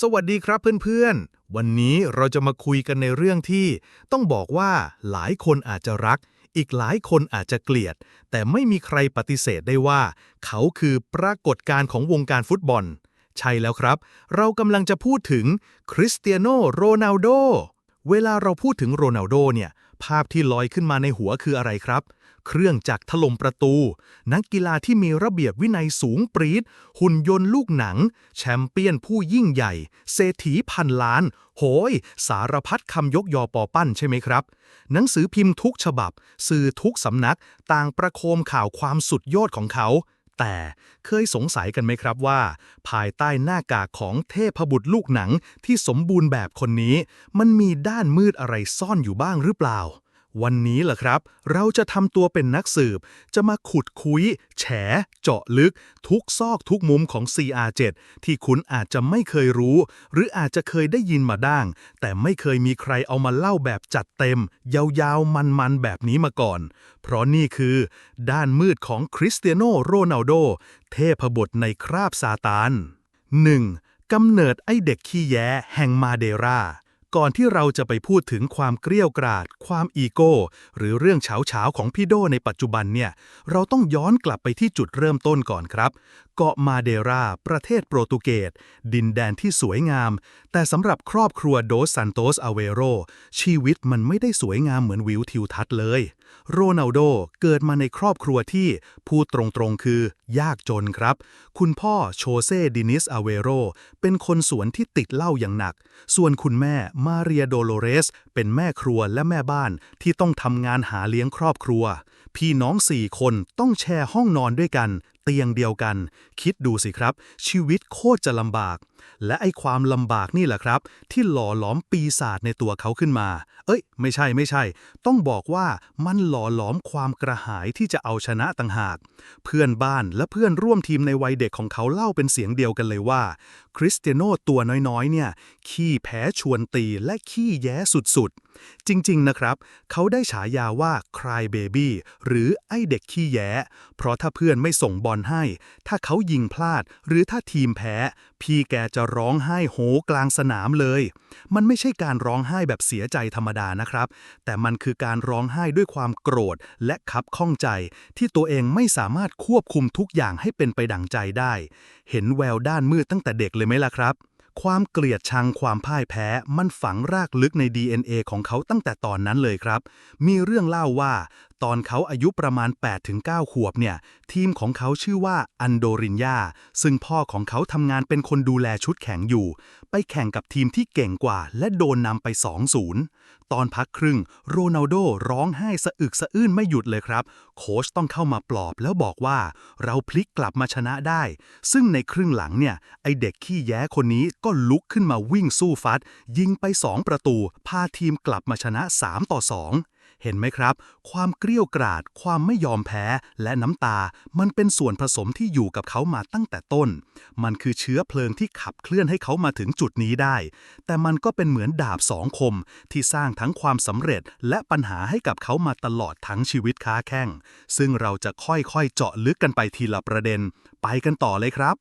สวัสดีครับเพื่อนๆ วันนี้เราจะมาคุยกันในเรื่องที่ ต้องบอกว่าหลายคนอาจจะรัก อีกหลายคนอาจจะเกลียด แต่ไม่มีใครปฏิเสธได้ว่า เขาคือปรากฏการณ์ของวงการฟุตบอล ใช่แล้วครับ เรากำลังจะพูดถึงคริสเตียโนโรนัลโด เวลาเราพูดถึงโรนัลโดเนี่ย ภาพที่ลอยขึ้นมาในหัวคืออะไรครับ เครื่องจักรถล่มประตู นักกีฬาที่มีระเบียบวินัยสูงปรีด หุ่นยนต์ลูกหนัง แชมเปี้ยนผู้ยิ่งใหญ่ เศรษฐีพันล้าน โหย สารพัดคำยกยอปอปั้นใช่ไหมครับ หนังสือพิมพ์ทุกฉบับ สื่อทุกสำนัก ต่างประโคมข่าวความสุดยอดของเขาแต่เคยสงสัยกันไหมครับว่า ภายใต้หน้ากากของเทพบุตรลูกหนังที่สมบูรณ์แบบคนนี้ มันมีด้านมืดอะไรซ่อนอยู่บ้างหรือเปล่า วันนี้ล่ะครับ เราจะทำตัวเป็นนักสืบ จะมาขุดคุย แฉ เจาะลึก ทุกซอกทุกมุมของ CR7 ที่คุณอาจจะไม่เคยรู้ หรืออาจจะเคยได้ยินมาด้าง แต่ไม่เคยมีใครเอามาเล่าแบบจัดเต็ม ยาวๆ มันๆ แบบนี้มาก่อน เพราะนี่คือ ด้านมืดของคริสเตียโนโรนัลโด เทพบุตรในคราบซาตาน 1. กำเนิดไอเด็กขี้แย้แห่งมาเดราก ก่อนที่เราจะไปพูดถึงความเกลี้ยวกราด ความอีโก้ หรือเรื่องเฉาเฉาของพี่โดในปัจจุบันเนี่ย เราต้องย้อนกลับไปที่จุดเริ่มต้นก่อนครับ เกาะมาเดรา ประเทศโปรตุเกส ดินแดนที่สวยงาม แต่สำหรับครอบครัวโดสซันโตสอเวโรชีวิตมันไม่ได้สวยงามเหมือนวิวทิวทัศน์เลย โรนัลโดเกิดมาในครอบครัวที่พูดตรงๆคือยากจนครับ คุณพ่อโชเซ่ดินิสอเวโรเป็นคนสวนที่ติดเหล้าอย่างหนัก ส่วนคุณแม่มาเรียโดโลเรส เป็นแม่ครัวและแม่บ้านที่ต้องทำงานหาเลี้ยงครอบครัว พี่น้องสี่คนต้องแชร์ห้องนอนด้วยกัน เตียงเดียวกัน คิดดูสิครับ ชีวิตโคตรจะลำบากและไอ้ความลำบากนี่แหละครับ ที่หล่อหลอมปีศาจในตัวเขาขึ้นมา เอ้ย ไม่ใช่ไม่ใช่ ต้องบอกว่ามันหล่อหลอมความกระหายที่จะเอาชนะต่างหาก เพื่อนบ้านและเพื่อนร่วมทีมในวัยเด็กของเขาเล่าเป็นเสียงเดียวกันเลยว่า คริสเตียโนตัวน้อยๆ เนี่ย ขี้แพ้ชวนตีและขี้แย้สุดๆ จริง ๆ นะครับ เขาได้ฉายาว่า Cry Baby หรือไอเด็กขี้แย้ เพราะถ้าเพื่อนไม่ส่งบอลให้ ถ้าเขายิงพลาด หรือถ้าทีมแพ้พี่แกจะร้องไห้โหกลางสนามเลย มันไม่ใช่การร้องไห้แบบเสียใจธรรมดานะครับ แต่มันคือการร้องไห้ด้วยความโกรธและคับข้องใจ ที่ตัวเองไม่สามารถควบคุมทุกอย่างให้เป็นไปดั่งใจได้ เห็นแววด้านมืดตั้งแต่เด็กเลยไหมล่ะครับ ความเกลียดชังความพ่ายแพ้ มันฝังรากลึกใน DNA ของเขาตั้งแต่ตอนนั้นเลยครับ มีเรื่องเล่าว่า ตอนเขาอายุประมาณ 8-9 ขวบเนี่ย ทีมของเขาชื่อว่าอันโดรินยาซึ่งพ่อของเขาทำงานเป็นคนดูแลชุดแข่งอยู่ ไปแข่งกับทีมที่เก่งกว่า และโดนนำไป 2-0 ตอนพักครึ่ง โรนัลโดร้องไห้สะอึกสะอื้นไม่หยุดเลยครับ โค้ชต้องเข้ามาปลอบแล้วบอกว่า เราพลิกกลับมาชนะได้ ซึ่งในครึ่งหลังเนี่ย ไอเด็กขี้แย้คนนี้ก็ลุกขึ้นมาวิ่งสู้ฟัด ยิงไป 2 ประตู พาทีมกลับมาชนะ 3 ต่อ 2 เห็นไหมครับ ความเกรี้ยวกราด ความไม่ยอมแพ้ และน้ำตา มันเป็นส่วนผสมที่อยู่กับเขามาตั้งแต่ต้น มันคือเชื้อเพลิงที่ขับเคลื่อนให้เขามาถึงจุดนี้ได้ แต่มันก็เป็นเหมือนดาบสองคม ที่สร้างทั้งความสำเร็จ และปัญหาให้กับเขามาตลอดทั้งชีวิตค้าแข้ง ซึ่งเราจะค่อยๆ เจาะลึกกันไปทีละประเด็น ไปกันต่อเลยครับ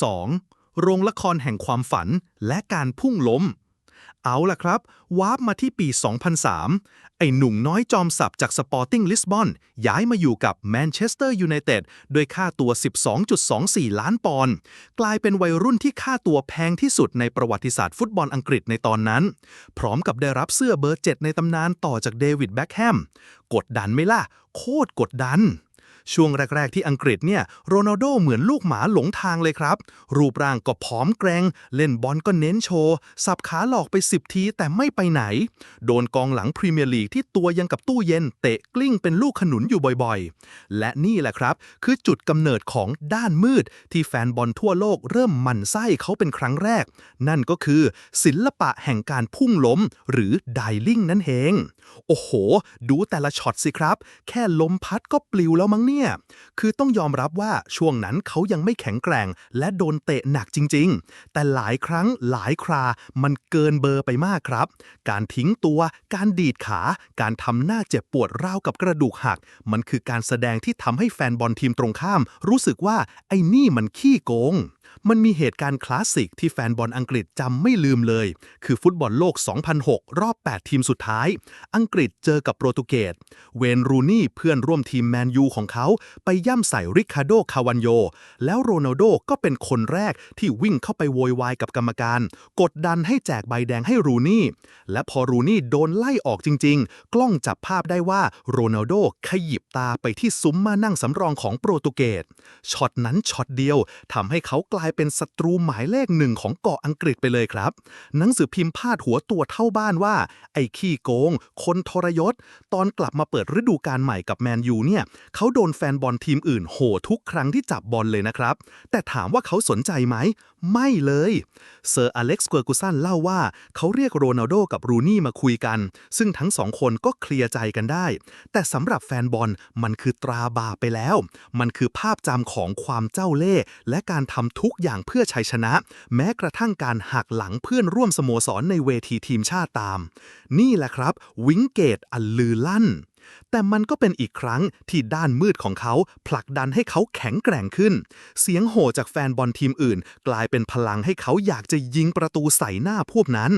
2. โรงละครแห่งความฝันและการพุ่งล้ม เอาล่ะครับวาร์ปมาที่ปี 2003 ไอ้หนุ่มน้อยจอมสับจากสปอร์ติ้งลิสบอนย้ายมาอยู่กับแมนเชสเตอร์ยูไนเต็ดด้วยค่าตัว 12.24 ล้านปอนด์กลายเป็นวัยรุ่นที่ค่าตัวแพงที่สุดในประวัติศาสตร์ฟุตบอลอังกฤษในตอนนั้น พร้อมกับได้รับเสื้อเบอร์ 7 ในตำนานต่อจากเดวิดแบ็คแฮมกดดันไหมล่ะ โคตรกดดัน ช่วงแรก ๆ ที่อังกฤษเนี่ยโรนัลโดเหมือนลูกหมาหลงทางเลยครับ รูปร่างก็ผอมแกรงเล่นบอลก็เน้นโชว์สับขาหลอกไป 10 ทีแต่ไม่ไปไหน โดนกองหลังพรีเมียร์ลีกที่ตัวยังกับตู้เย็น เตะกลิ้งเป็นลูกขนุนอยู่บ่อยๆ และนี่แหละครับ คือจุดกำเนิดของด้านมืด ที่แฟนบอลทั่วโลกเริ่มหมั่นไส้เขาเป็นครั้งแรก นั่นก็คือศิลปะแห่งการพุ่งล้ม หรือไดลิ่งนั่นเอง โอ้โห ดูแต่ละช็อตสิครับ แค่ลมพัดก็ปลิวแล้วมั้งเนี่ยคือต้องยอมรับว่าช่วงนั้นเขายังไม่แข็งแกร่ง และโดนเตะหนักจริง ๆ แต่หลายครั้งหลายครามันเกินเบอร์ไปมากครับ การทิ้งตัว การดีดขา การทำหน้าเจ็บปวดราวกับกระดูกหัก มันคือการแสดงที่ทำให้แฟนบอลทีมตรงข้าม รู้สึกว่าไอ้นี่มันขี้โกง มันมีเหตุการณ์คลาสสิกที่แฟนบอลอังกฤษจำไม่ลืมเลย คือฟุตบอลโลก 2006 รอบ 8 ทีมสุดท้าย อังกฤษเจอกับโปรตุเกส เวนรูนี่เพื่อนร่วมทีมแมนยูของเขา ไปย่ำใส่ริคาโด คาวันโย แล้วโรนัลโดก็เป็นคนแรกที่วิ่งเข้าไปโวยวายกับกรรมการ กดดันให้แจกใบแดงให้รูนี่ และพอรูนี่โดนไล่ออกจริง ๆ กล้องจับภาพได้ว่าโรนัลโดขยิบตาไปที่ซุ้มมานั่งสำรองของโปรตุเกส ช็อตนั้นช็อตเดียวทำให้เขากลายเป็นศัตรูหมายเลขหนึ่งของเกาะอังกฤษไปเลยครับ หนังสือพิมพ์พาดหัวตัวเท่าบ้านว่า ไอ้ขี้โกง คนทรยศ ตอนกลับมาเปิดฤดูกาลใหม่กับแมนยูเนี่ยเขาโดนแฟนบอลทีมอื่นโห่ทุกครั้งที่จับบอลเลยนะครับ แต่ถามว่าเขาสนใจไหม ไม่เลย เซอร์อเล็กซ์เกอร์กุสันเล่าว่าเขาเรียกโรนัลโดกับรูนี่มาคุยกัน ซึ่งทั้งสองคนก็เคลียร์ใจกันได้ แต่สำหรับแฟนบอลมันคือตราบาไปแล้ว มันคือภาพจำของความเจ้าเล่ห์และการทำทุกอย่างเพื่อชัยชนะ แม้กระทั่งการหักหลังเพื่อนร่วมสโมสรในเวทีทีมชาติตาม นี่แหละครับ วิงเกตอันลือลั่น แต่มันก็เป็นอีกครั้งที่ด้านมืดของเขาผลักดันให้เขาแข็งแกร่งขึ้น เสียงโห่จากแฟนบอลทีมอื่น กลายเป็นพลังให้เขาอยากจะยิงประตูใส่หน้าพวกนั้น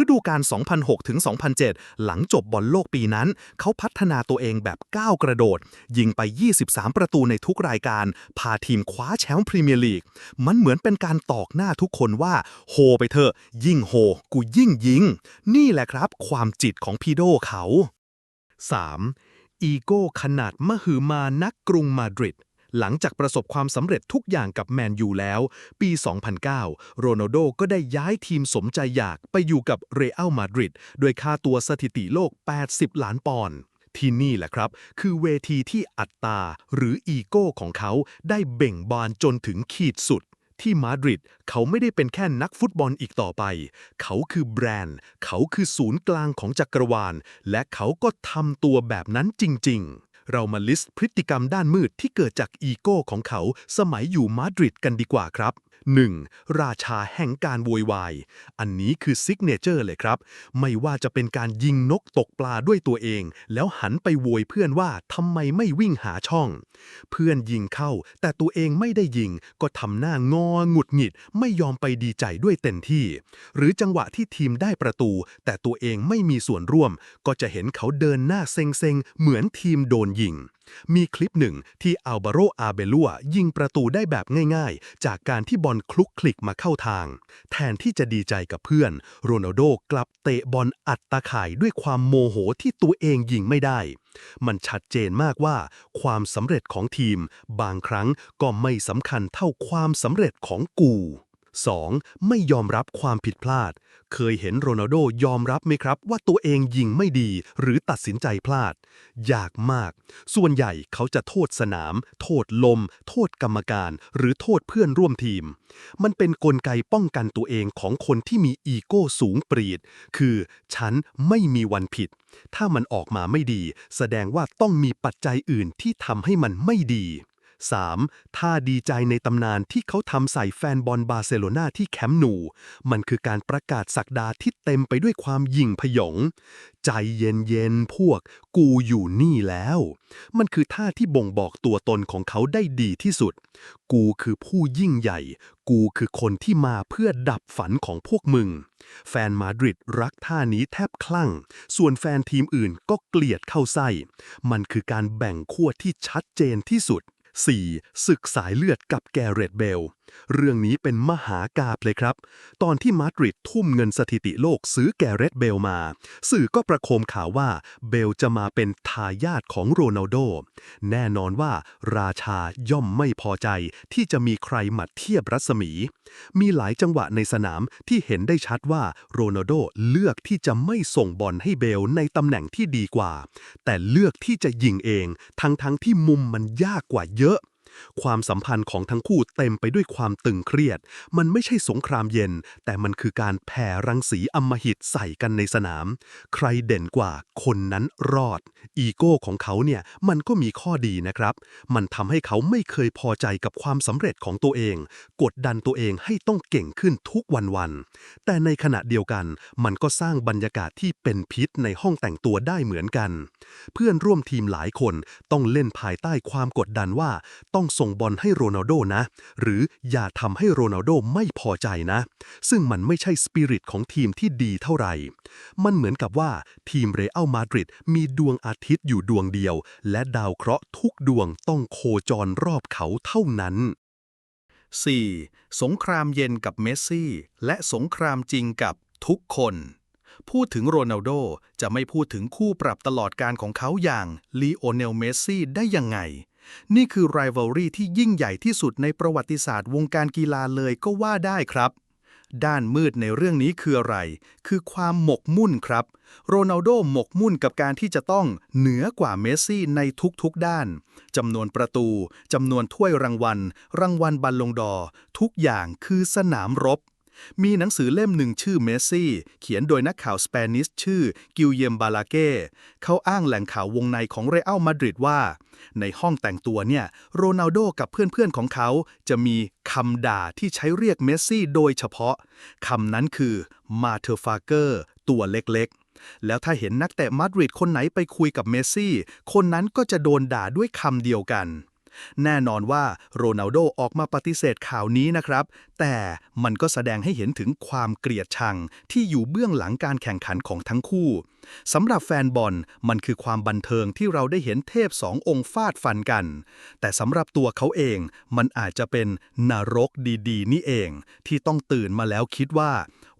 ฤดูกาล 2006 ถึง 2007 หลังจบบอลโลกปีนั้น เขาพัฒนาตัวเองแบบก้าวกระโดด ยิงไป 23 ประตูในทุกรายการ พาทีมคว้าแชมป์พรีเมียร์ลีก มันเหมือนเป็นการตอกหน้าทุกคนว่า โฮไปเถอะ ยิ่งโฮกูยิ่งยิง นี่แหละครับ ความจิตของพีโดเขา 3. อีโก้ขนาดมหึมานักกรุงมาดริดหลังจากประสบความสำเร็จทุกอย่างกับแมนยูแล้ว ปี 2009 โรนัลโดก็ได้ย้ายทีมสมใจอยากไปอยู่กับเรอัลมาดริดด้วยค่าตัวสถิติโลก 80 ล้านปอนด์ที่นี่แหละครับ คือเวทีที่อัตตาหรืออีโก้ของเขาได้เบ่งบานจนถึงขีดสุด ที่มาดริดเขาไม่ได้เป็นแค่นักฟุตบอลอีกต่อไป เขาคือแบรนด์ เขาคือศูนย์กลางของจักรวาล และเขาก็ทำตัวแบบนั้นจริง ๆ เรามาลิสต์พฤติกรรมด้านมืดที่เกิดจากอีโก้ของเขาสมัยอยู่มาดริดกันดีกว่าครับ 1. ราชาแห่งการโวยวาย อันนี้คือซิกเนเจอร์เลยครับ ไม่ว่าจะเป็นการยิงนกตกปลาด้วยตัวเอง แล้วหันไปโวยเพื่อนว่าทำไมไม่วิ่งหาช่อง เพื่อนยิงเข้า แต่ตัวเองไม่ได้ยิง ก็ทำหน้างอหงุดหงิด ไม่ยอมไปดีใจด้วยเต็มที่ หรือจังหวะที่ทีมได้ประตู แต่ตัวเองไม่มีส่วนร่วม ก็จะเห็นเขาเดินหน้าเซ็งๆเหมือนทีมโดนยิง มีคลิปหนึ่งที่อัลบาโรอาเบลัวยิงประตูได้แบบง่ายๆ จากการที่บอลคลุกคลิกมาเข้าทาง แทนที่จะดีใจกับเพื่อน โรนัลโดกลับเตะบอลอัดตาข่ายด้วยความโมโหที่ตัวเองยิงไม่ได้ มันชัดเจนมากว่า ความสำเร็จของทีม บางครั้งก็ไม่สำคัญเท่าความสำเร็จของกู 2. ไม่ยอมรับความผิดพลาด เคยเห็นโรนัลโดยอมรับไหมครับ ว่าตัวเองยิงไม่ดีหรือตัดสินใจพลาด ยากมาก ส่วนใหญ่เขาจะโทษสนาม โทษลม โทษกรรมการ หรือโทษเพื่อนร่วมทีม มันเป็นนกลไกป้องกันตัวเองของคนที่มีอีโก้สูงปรีด คือ ฉันไม่มีวันผิด ถ้ามันออกมาไม่ดี แสดงว่าต้องมีปัจจัยอื่นที่ทำให้มันไม่ดี 3. ท่าดีใจในตำนานที่เขาทำใส่แฟนบอลบาร์เซโลนาที่แคมป์นู มันคือการประกาศสักดาที่เต็มไปด้วยความยิ่งพยอง ใจเย็นๆ พวกกูอยู่นี่แล้ว มันคือท่าที่บ่งบอกตัวตนของเขาได้ดีที่สุด กูคือผู้ยิ่งใหญ่ กูคือคนที่มาเพื่อดับฝันของพวกมึง แฟนมาดริดรักท่านี้แทบคลั่ง ส่วนแฟนทีมอื่นก็เกลียดเข้าไส้ มันคือการแบ่งขั้วที่ชัดเจนที่สุด 4. ศึกสายเลือดกับแกเรตเบล เรื่องนี้เป็นมหากาบเลยครับ ตอนที่มาดริดทุ่มเงินสถิติโลกซื้อแกเรตเบลมา สื่อก็ประโคมข่าวว่าเบลจะมาเป็นทายาทของโรนัลโด แน่นอนว่าราชาย่อมไม่พอใจที่จะมีใครมาเทียบรัศมี มีหลายจังหวะในสนามที่เห็นได้ชัดว่าโรนัลโดเลือกที่จะไม่ส่งบอลให้เบลในตำแหน่งที่ดีกว่า แต่เลือกที่จะยิงเอง ทั้งๆทที่มุมมันยากกว่าเยอะ ความสัมพันธ์ของทั้งคู่เต็มไปด้วยความตึงเครียด มันไม่ใช่สงครามเย็น แต่มันคือการแผ่รังสีอำมหิตใส่กันในสนาม ใครเด่นกว่าคนนั้นรอด อีโก้ของเขาเนี่ยมันก็มีข้อดีนะครับ มันทำให้เขาไม่เคยพอใจกับความสำเร็จของตัวเอง กดดันตัวเองให้ต้องเก่งขึ้นทุกวันๆ แต่ในขณะเดียวกัน มันก็สร้างบรรยากาศที่เป็นพิษในห้องแต่งตัวได้เหมือนกัน เพื่อนร่วมทีมหลายคนต้องเล่นภายใต้ความกดดันว่าต้องต้องส่งบอลให้โรนัลโดนะ หรืออย่าทำให้โรนัลโดไม่พอใจนะ ซึ่งมันไม่ใช่สปิริตของทีมที่ดีเท่าไหร่ มันเหมือนกับว่าทีมเรอัลมาดริดมีดวงอาทิตย์อยู่ดวงเดียว และดาวเคราะห์ทุกดวงต้องโคจรรอบเขาเท่านั้น 4. สงครามเย็นกับเมสซี่ และสงครามจริงกับทุกคน พูดถึงโรนัลโดจะไม่พูดถึงคู่ปรับตลอดการของเขาอย่างลีโอเนลเมสซี่ได้ยังไง นี่คือ rivalry ที่ยิ่งใหญ่ที่สุดในประวัติศาสตร์วงการกีฬาเลยก็ว่าได้ครับด้านมืดในเรื่องนี้คืออะไร คือความหมกมุ่นครับ โรนัลโดหมกมุ่นกับการที่จะต้องเหนือกว่าเมสซี่ในทุกๆด้าน จำนวนประตู จำนวนถ้วยรางวัล รางวัลบัลลงดอ ทุกอย่างคือสนามรบ มีหนังสือเล่มหนึ่งชื่อเมสซี่ เขียนโดยนักข่าวสเปนิชชื่อกิลเยมบาลาเก้เขาอ้างแหล่งข่าววงในของเรอัลมาดริดว่า ในห้องแต่งตัวเนี่ย โรนัลโดกับเพื่อนๆของเขาจะมีคำด่าที่ใช้เรียกเมสซี่โดยเฉพาะคำนั้นคือมาเธอฟาเกอร์ตัวเล็กๆแล้วถ้าเห็นนักเตะมาดริดคนไหนไปคุยกับเมสซี่ คนนั้นก็จะโดนด่าด้วยคำเดียวกัน แน่นอนว่าโรนัลโดออกมาปฏิเสธข่าวนี้นะครับ แต่มันก็แสดงให้เห็นถึงความเกลียดชังที่อยู่เบื้องหลังการแข่งขันของทั้งคู่สำหรับแฟนบอลมันคือความบันเทิงที่เราได้เห็นเทพสององค์ฟาดฟันกัน แต่สำหรับตัวเขาเองมันอาจจะเป็นนรกดีๆ นี่เอง ที่ต้องตื่นมาแล้วคิดว่า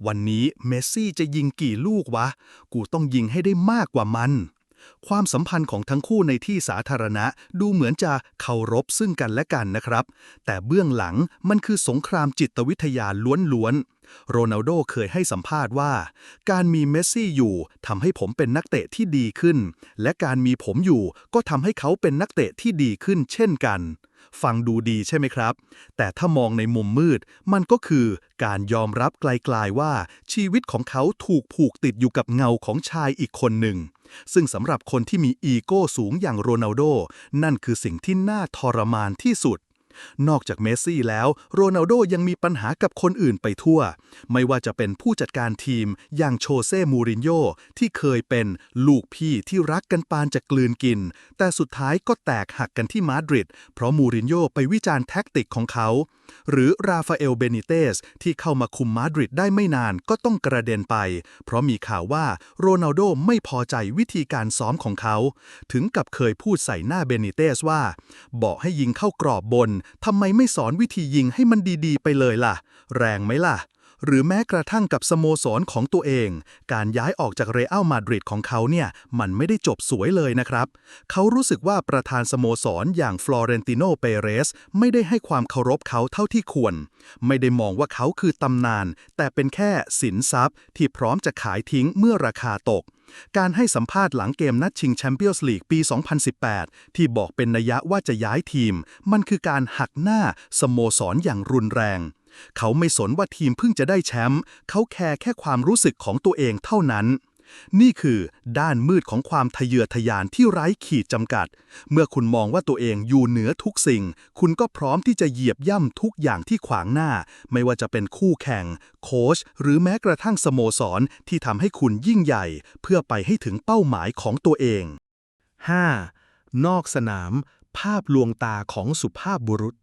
วันนี้เมสซี่จะยิงกี่ลูกวะ กูต้องยิงให้ได้มากกว่ามัน ความสัมพันธ์ของทั้งคู่ในที่สาธารณะดูเหมือนจะเคารพซึ่งกันและกันนะครับ แต่เบื้องหลังมันคือสงครามจิตวิทยาล้วนๆ โรนัลโดเคยให้สัมภาษณ์ว่า การมีเมสซี่อยู่ทำให้ผมเป็นนักเตะที่ดีขึ้น และการมีผมอยู่ก็ทำให้เขาเป็นนักเตะที่ดีขึ้นเช่นกันฟังดูดีใช่ไหมครับ แต่ถ้ามองในมุมมืด มันก็คือการยอมรับไกลๆว่าชีวิตของเขาถูกผูกติดอยู่กับเงาของชายอีกคนหนึ่ง ซึ่งสำหรับคนที่มีอีโก้สูงอย่างโรนัลโด นั่นคือสิ่งที่น่าทรมานที่สุด นอกจากเมสซี่แล้ว โรนัลโดยังมีปัญหากับคนอื่นไปทั่ว ไม่ว่าจะเป็นผู้จัดการทีมอย่างโชเซ่มูรินโญ่ที่เคยเป็นลูกพี่ที่รักกันปานจะกลืนกิน แต่สุดท้ายก็แตกหักกันที่มาดริด เพราะมูรินโญ่ไปวิจารณ์แท็กติกของเขา หรือราฟาเอลเบนิเตสที่เข้ามาคุมมาดริดได้ไม่นานก็ต้องกระเด็นไป เพราะมีข่าวว่าโรนัลโดไม่พอใจวิธีการซ้อมของเขา ถึงกับเคยพูดใส่หน้าเบนิเตสว่าบอกให้ยิงเข้ากรอบบนทำไมไม่สอนวิธียิงให้มันดีๆ ไปเลยล่ะ แรงไหมล่ะ หรือแม้กระทั่งกับสโมสรของตัวเอง การย้ายออกจากเรอัลมาดริดของเขาเนี่ย มันไม่ได้จบสวยเลยนะครับ เขารู้สึกว่าประธานสโมสรอย่างฟลอเรนติโนเปเรสไม่ได้ให้ความเคารพเขาเท่าที่ควร ไม่ได้มองว่าเขาคือตำนาน แต่เป็นแค่สินทรัพย์ที่พร้อมจะขายทิ้งเมื่อราคาตก การให้สัมภาษณ์หลังเกมนัดชิงแชมเปี้ยนส์ลีกปี 2018 ที่บอกเป็นนัยยะว่าจะย้ายทีม มันคือการหักหน้าสโมสรอย่างรุนแรง เขาไม่สนว่าทีมเพิ่งจะได้แชมป์เขาแคร์แค่ความรู้สึกของตัวเองเท่านั้น นี่คือด้านมืดของความทะเยอทะยานที่ไร้ขีดจำกัด เมื่อคุณมองว่าตัวเองอยู่เหนือทุกสิ่ง คุณก็พร้อมที่จะเหยียบย่ำทุกอย่างที่ขวางหน้า ไม่ว่าจะเป็นคู่แข่ง โค้ช หรือแม้กระทั่งสโมสรที่ทำให้คุณยิ่งใหญ่ เพื่อไปให้ถึงเป้าหมายของตัวเอง 5. นอกสนาม ภาพลวงตาของสุภาพบุรุษ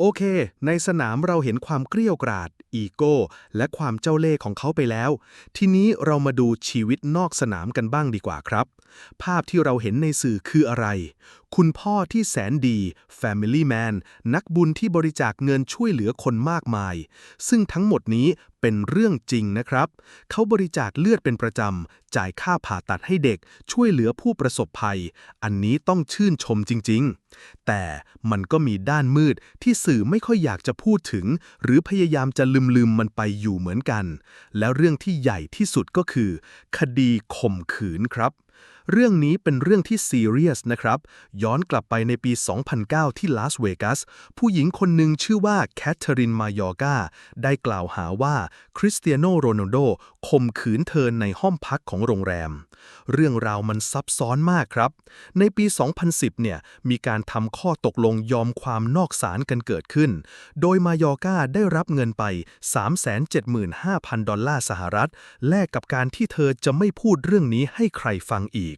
โอเค ในสนามเราเห็นความเกลี้ยวกราด อีโก้ และความเจ้าเล่ห์ของเขาไปแล้ว ทีนี้เรามาดูชีวิตนอกสนามกันบ้างดีกว่าครับ ภาพที่เราเห็นในสื่อคืออะไร คุณพ่อที่แสนดี Family Man นักบุญที่บริจาคเงินช่วยเหลือคนมากมาย ซึ่งทั้งหมดนี้เป็นเรื่องจริงนะครับ เขาบริจาคเลือดเป็นประจำ จ่ายค่าผ่าตัดให้เด็ก ช่วยเหลือผู้ประสบภัย อันนี้ต้องชื่นชมจริง ๆ แต่มันก็มีด้านมืดที่สื่อไม่ค่อยอยากจะพูดถึง หรือพยายามจะลืมๆมันไปอยู่เหมือนกัน แล้วเรื่องที่ใหญ่ที่สุดก็คือ คดีข่มขืนครับ เรื่องนี้เป็นเรื่องที่ซีเรียสนะครับ ย้อนกลับไปในปี 2009 ที่ลาสเวกัส ผู้หญิงคนหนึ่งชื่อว่าแคทเธอรินมายอกาได้กล่าวหาว่าคริสเตียโนโรนัลโดข่มขืนเธอในห้องพักของโรงแรม เรื่องราวมันซับซ้อนมากครับ ในปี 2010 เนี่ย มีการทำข้อตกลงยอมความนอกศาลกันเกิดขึ้น โดยมายอกาได้รับเงินไป 375,000 ดอลลาร์สหรัฐ แลกกับการที่เธอจะไม่พูดเรื่องนี้ให้ใครฟังอีก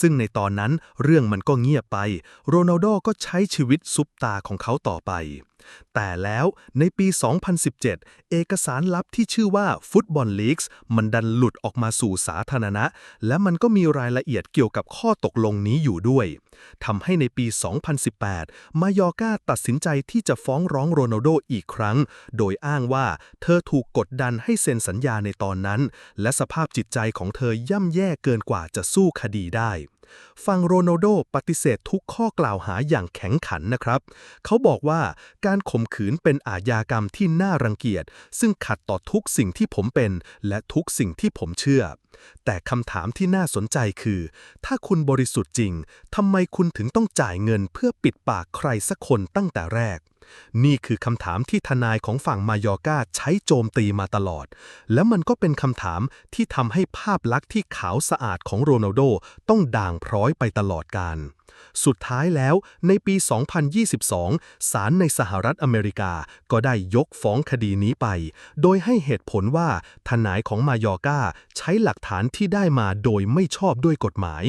ซึ่งในตอนนั้นเรื่องมันก็เงียบไป โรนัลโดก็ใช้ชีวิตซุปตาของเขาต่อไป แต่แล้วในปี 2017 เอกสารลับที่ชื่อว่าฟุตบอลลีกส์มันดันหลุดออกมาสู่สาธารณะ และมันก็มีรายละเอียดเกี่ยวกับข้อตกลงนี้อยู่ด้วยทำให้ในปี 2018 มายอร์กาตัดสินใจที่จะฟ้องร้องโรนัลโดอีกครั้ง โดยอ้างว่าเธอถูกกดดันให้เซ็นสัญญาในตอนนั้น และสภาพจิตใจของเธอย่ำแย่เกินกว่าจะสู้คดีได้ฟังโรนัลโดปฏิเสธทุกข้อกล่าวหาอย่างแข็งขันนะครับ เขาบอกว่าการข่มขืนเป็นอาญากรรมที่น่ารังเกียจ ซึ่งขัดต่อทุกสิ่งที่ผมเป็น และทุกสิ่งที่ผมเชื่อ แต่คำถามที่น่าสนใจคือ ถ้าคุณบริสุทธิ์จริงทำไมคุณถึงต้องจ่ายเงินเพื่อปิดปากใครสักคนตั้งแต่แรก นี่คือคำถามที่ทนายของฝั่งมายอร์กาใช้โจมตีมาตลอด และมันก็เป็นคำถามที่ทำให้ภาพลักษณ์ที่ขาวสะอาดของโรนัลโดต้องด่างพร้อยไปตลอดกาล สุดท้ายแล้วในปี 2022 ศาลในสหรัฐอเมริกาก็ได้ยกฟ้องคดีนี้ไป โดยให้เหตุผลว่าทนายของมายอกาใช้หลักฐานที่ได้มาโดยไม่ชอบด้วยกฎหมาย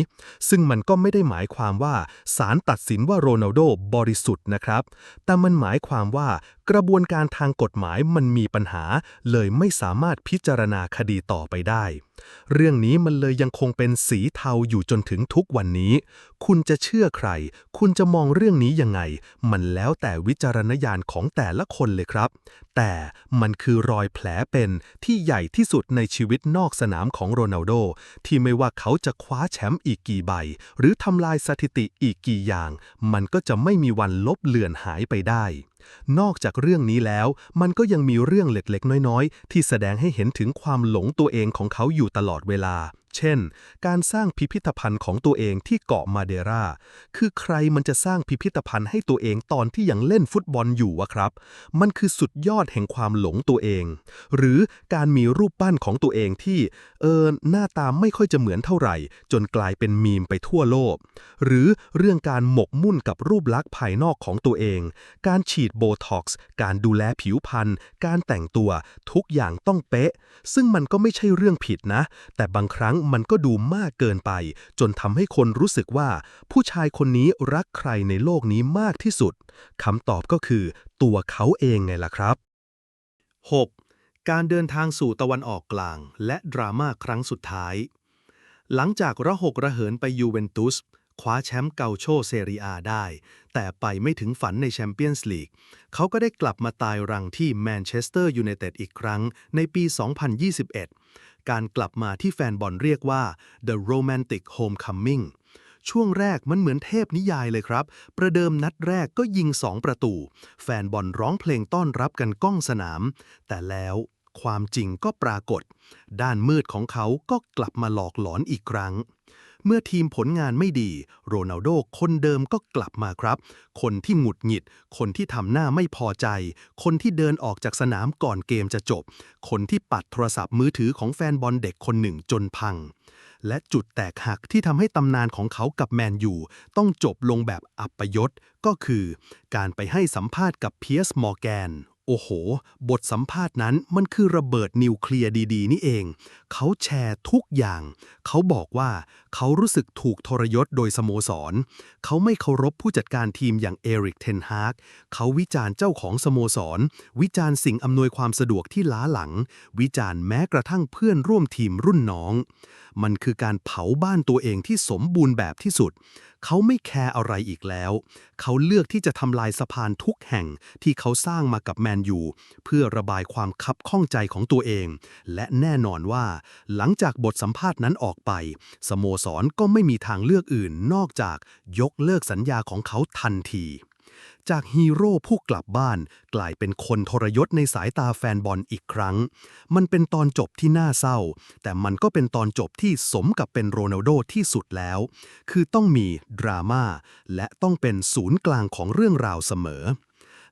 ซึ่งมันก็ไม่ได้หมายความว่าศาลตัดสินว่าโรนัลโดบริสุทธิ์นะครับ แต่มันหมายความว่ากระบวนการทางกฎหมายมันมีปัญหา เลยไม่สามารถพิจารณาคดีต่อไปได้ เรื่องนี้มันเลยยังคงเป็นสีเทาอยู่จนถึงทุกวันนี้ คุณจะเชื่อใคร คุณจะมองเรื่องนี้ยังไง มันแล้วแต่วิจารณญาณของแต่ละคนเลยครับ แต่มันคือรอยแผลเป็นที่ใหญ่ที่สุดในชีวิตนอกสนามของโรนัลโด ที่ไม่ว่าเขาจะคว้าแชมป์อีกกี่ใบ หรือทำลายสถิติอีกกี่อย่าง มันก็จะไม่มีวันลบเลือนหายไปได้ นอกจากเรื่องนี้แล้ว มันก็ยังมีเรื่องเล็กๆ น้อยๆ ที่แสดงให้เห็นถึงความหลงตัวเองของเขาอยู่ตลอดเวลา เช่น การสร้างพิพิธภัณฑ์ของตัวเองที่เกาะมาเดราคือใครมันจะสร้างพิพิธภัณฑ์ให้ตัวเองตอนที่ยังเล่นฟุตบอลอยู่วะครับ มันคือสุดยอดแห่งความหลงตัวเอง หรือการมีรูปปั้นของตัวเองที่ เออหน้าตาไม่ค่อยจะเหมือนเท่าไหร่ จนกลายเป็นมีมไปทั่วโลก หรือเรื่องการหมกมุ่นกับรูปลักษณ์ภายนอกของตัวเอง การฉีดโบท็อกซ์ การดูแลผิวพรรณ การแต่งตัว ทุกอย่างต้องเป๊ะ ซึ่งมันก็ไม่ใช่เรื่องผิดนะ แต่บางครั้งมันก็ดูมากเกินไป จนทำให้คนรู้สึกว่า ผู้ชายคนนี้รักใครในโลกนี้มากที่สุดคำตอบก็คือ ตัวเขาเองไงล่ะครับ 6. การเดินทางสู่ตะวันออกกลาง และดราม่าครั้งสุดท้าย หลังจากระหกระเหินไปยูเวนตุสคว้าแชมป์เกาโชเซเรียได้ แต่ไปไม่ถึงฝันในแชมเปี้ยนส์ลีก เขาก็ได้กลับมาตายรังที่แมนเชสเตอร์ยูไนเต็ดอีกครั้งในปี 2021 การกลับมาที่แฟนบอลเรียกว่า The Romantic Homecoming ช่วงแรกมันเหมือนเทพนิยายเลยครับ ประเดิมนัดแรกก็ยิง 2 ประตู แฟนบอลร้องเพลงต้อนรับกันก้องสนาม แต่แล้วความจริงก็ปรากฏ ด้านมืดของเขาก็กลับมาหลอกหลอนอีกครั้ง เมื่อทีมผลงานไม่ดี โรนัลโดคนเดิมก็กลับมาครับ คนที่หงุดหงิด คนที่ทำหน้าไม่พอใจ คนที่เดินออกจากสนามก่อนเกมจะจบ คนที่ปัดโทรศัพท์มือถือของแฟนบอลเด็กคนหนึ่งจนพัง และจุดแตกหักที่ทำให้ตำนานของเขากับแมนยูต้องจบลงแบบอัปยศก็คือ การไปให้สัมภาษณ์กับเพียร์สมอร์แกน โอ้โห บทสัมภาษณ์นั้นมันคือระเบิดนิวเคลียร์ดีๆ นี่เอง เขาแชร์ทุกอย่าง เขาบอกว่าเขารู้สึกถูกทรยศโดยสโมสร เขาไม่เคารพผู้จัดการทีมอย่างเอริกเทนฮากเขาวิจารณ์เจ้าของสโมสร วิจารณ์สิ่งอำนวยความสะดวกที่ล้าหลัง วิจารณ์แม้กระทั่งเพื่อนร่วมทีมรุ่นน้องมันคือการเผาบ้านตัวเองที่สมบูรณ์แบบที่สุด เขาไม่แคร์อะไรอีกแล้ว เขาเลือกที่จะทำลายสะพานทุกแห่งที่เขาสร้างมากับแมนยู เพื่อระบายความคับข้องใจของตัวเอง และแน่นอนว่า หลังจากบทสัมภาษณ์นั้นออกไป สโมสรก็ไม่มีทางเลือกอื่นนอกจากยกเลิกสัญญาของเขาทันที จากฮีโร่ผู้กลับบ้าน กลายเป็นคนทรยศในสายตาแฟนบอลอีกครั้ง มันเป็นตอนจบที่น่าเศร้า แต่มันก็เป็นตอนจบที่สมกับเป็นโรนัลโดที่สุดแล้ว คือต้องมีดราม่าและต้องเป็นศูนย์กลางของเรื่องราวเสมอ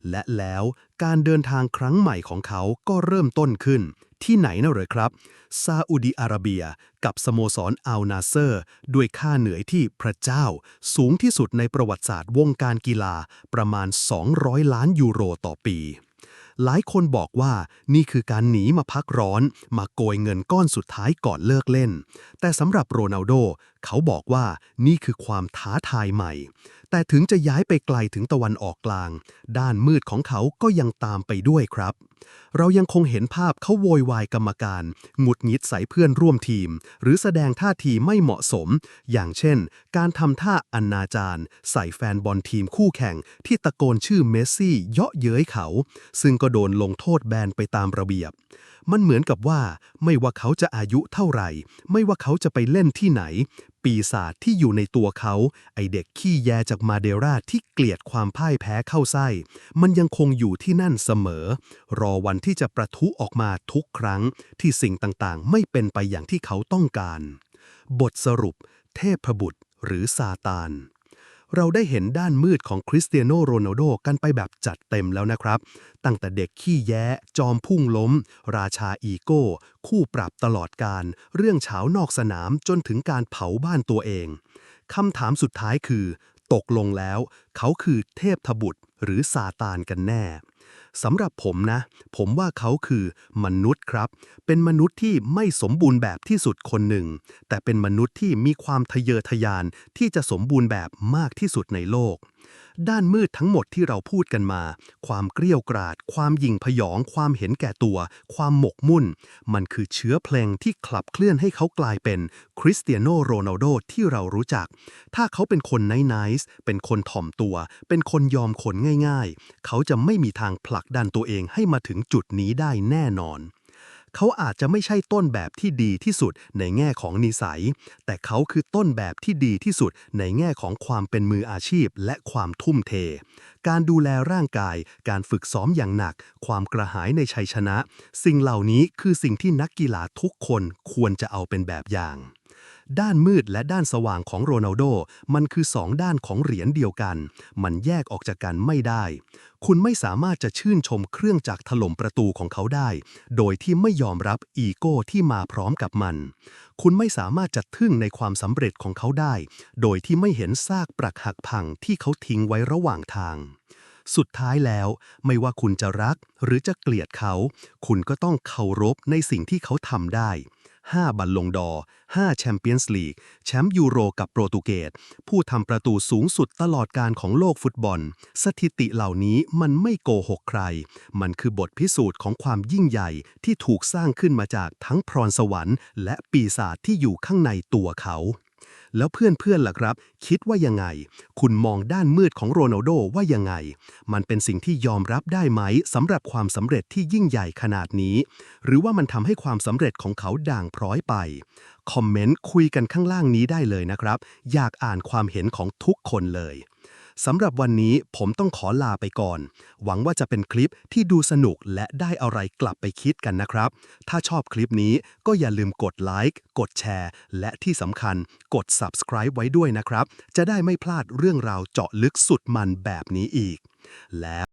และแล้วการเดินทางครั้งใหม่ของเขาก็เริ่มต้นขึ้น ที่ไหนนะเหรอครับ ซาอุดีอาระเบีย กับสโมสรอัลนาเซอร์ ด้วยค่าเหนื่อยที่พระเจ้า สูงที่สุดในประวัติศาสตร์วงการกีฬาประมาณ 200 ล้านยูโรต่อปีหลายคนบอกว่านี่คือการหนีมาพักร้อน มาโกยเงินก้อนสุดท้ายก่อนเลิกเล่น แต่สำหรับโรนัลโด เขาบอกว่านี่คือความท้าทายใหม่ แต่ถึงจะย้ายไปไกลถึงตะวันออกกลาง ด้านมืดของเขาก็ยังตามไปด้วยครับ เรายังคงเห็นภาพเขาโวยวายกรรมการ หงุดหงิดใส่เพื่อนร่วมทีม หรือแสดงท่าทีไม่เหมาะสม อย่างเช่น การทำท่าอนนาจารใส่แฟนบอลทีมคู่แข่ง ที่ตะโกนชื่อเมสซี่เยาะเย้ยเขา ซึ่งก็โดนลงโทษแบนไปตามระเบียบ มันเหมือนกับว่า ไม่ว่าเขาจะอายุเท่าไหร่ ไม่ว่าเขาจะไปเล่นที่ไหน ปีศาจที่อยู่ในตัวเขา ไอเด็กขี้แยจากมาเดราที่เกลียดความพ่ายแพ้เข้าไส้ มันยังคงอยู่ที่นั่นเสมอ รอวันที่จะประทุออกมาทุกครั้ง ที่สิ่งต่างๆ ไม่เป็นไปอย่างที่เขาต้องการ บทสรุป เทพบุตรหรือซาตาน เราได้เห็นด้านมืดของคริสเตียโนโรนัลโดกันไปแบบจัดเต็มแล้วนะครับ ตั้งแต่เด็กขี้แย้ จอมพุ่งล้ม ราชาอีโก้ คู่ปรับตลอดการ เรื่องเฉานอกสนามจนถึงการเผาบ้านตัวเองคำถามสุดท้ายคือ ตกลงแล้ว เขาคือเทพทบุตรหรือซาตานกันแน่ สำหรับผมนะ ผมว่าเขาคือมนุษย์ครับ เป็นมนุษย์ที่ไม่สมบูรณ์แบบที่สุดคนหนึ่ง แต่เป็นมนุษย์ที่มีความทะเยอทะยานที่จะสมบูรณ์แบบมากที่สุดในโลก ด้านมืดทั้งหมดที่เราพูดกันมา ความเกรี้ยวกราด ความยิงพยอง ความเห็นแก่ตัว ความหมกมุ่น มันคือเชื้อเพลงที่ขับเคลื่อนให้เขากลายเป็นคริสเตียโนโรนัลโดที่เรารู้จัก ถ้าเขาเป็นคนไนท์ๆเป็นคนถ่อมตัว เป็นคนยอมคนง่าย ๆ เขาจะไม่มีทางผลักดันตัวเองให้มาถึงจุดนี้ได้แน่นอน เขาอาจจะไม่ใช่ต้นแบบที่ดีที่สุดในแง่ของนิสัย แต่เขาคือต้นแบบที่ดีที่สุดในแง่ของความเป็นมืออาชีพและความทุ่มเท การดูแลร่างกาย การฝึกซ้อมอย่างหนัก ความกระหายในชัยชนะ สิ่งเหล่านี้คือสิ่งที่นักกีฬาทุกคนควรจะเอาเป็นแบบอย่าง ด้านมืดและด้านสว่างของโรนัลโดมันคือสองด้านของเหรียญเดียวกัน มันแยกออกจากกันไม่ได้ คุณไม่สามารถจะชื่นชมเครื่องจักรถล่มประตูของเขาได้ โดยที่ไม่ยอมรับอีโก้ที่มาพร้อมกับมัน คุณไม่สามารถจะทึ่งในความสำเร็จของเขาได้ โดยที่ไม่เห็นซากปรักหักพังที่เขาทิ้งไว้ระหว่างทางสุดท้ายแล้ว ไม่ว่าคุณจะรักหรือจะเกลียดเขา คุณก็ต้องเคารพในสิ่งที่เขาทำได้ 5 บัลลงดอร์5แชมเปี้ยนส์ลีก แชมป์ยูโรกับโปรตุเกส ผู้ทำประตูสูงสุดตลอดการของโลกฟุตบอล สถิติเหล่านี้มันไม่โกหกใคร มันคือบทพิสูจน์ของความยิ่งใหญ่ที่ถูกสร้างขึ้นมาจากทั้งพรสวรรค์ และปีศาจที่อยู่ข้างในตัวเขา แล้วเพื่อนๆล่ะครับ คิดว่ายังไง คุณมองด้านมืดของโรนัลโดว่ายังไง มันเป็นสิ่งที่ยอมรับได้ไหมสำหรับความสำเร็จที่ยิ่งใหญ่ขนาดนี้ หรือว่ามันทำให้ความสำเร็จของเขาด่างพร้อยไป คอมเมนต์คุยกันข้างล่างนี้ได้เลยนะครับ อยากอ่านความเห็นของทุกคนเลย สำหรับวันนี้ผมต้องขอลาไปก่อน หวังว่าจะเป็นคลิปที่ดูสนุกและได้อะไรกลับไปคิดกันนะครับ ถ้าชอบคลิปนี้ก็อย่าลืมกดไลค์กดแชร์ และที่สำคัญกด subscribe ไว้ด้วยนะครับ จะได้ไม่พลาดเรื่องราวเจาะลึกสุดมันแบบนี้อีก แล้ว